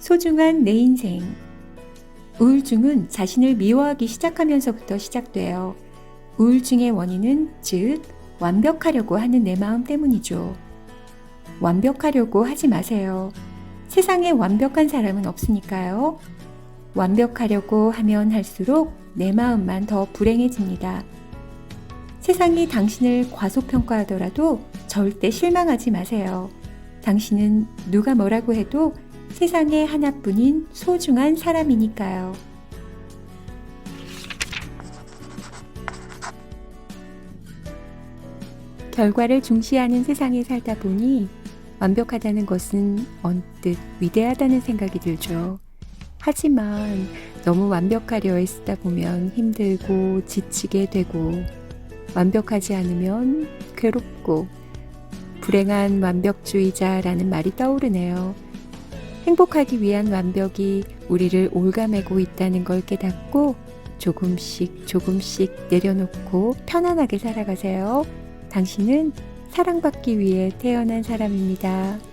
소중한 내 인생. 우울증은 자신을 미워하기 시작하면서부터 시작돼요. 우울증의 원인은 즉, 완벽하려고 하는 내 마음 때문이죠. 완벽하려고 하지 마세요. 세상에 완벽한 사람은 없으니까요. 완벽하려고 하면 할수록 내 마음만 더 불행해집니다. 세상이 당신을 과소평가하더라도 절대 실망하지 마세요. 당신은 누가 뭐라고 해도 세상에 하나뿐인 소중한 사람이니까요. 결과를 중시하는 세상에 살다 보니 완벽하다는 것은 언뜻 위대하다는 생각이 들죠. 하지만 너무 완벽하려 애쓰다 보면 힘들고 지치게 되고 완벽하지 않으면 괴롭고 불행한 완벽주의자라는 말이 떠오르네요. 행복하기 위한 완벽이 우리를 올가매고 있다는 걸 깨닫고 조금씩 조금씩 내려놓고 편안하게 살아가세요. 당신은 사랑받기 위해 태어난 사람입니다.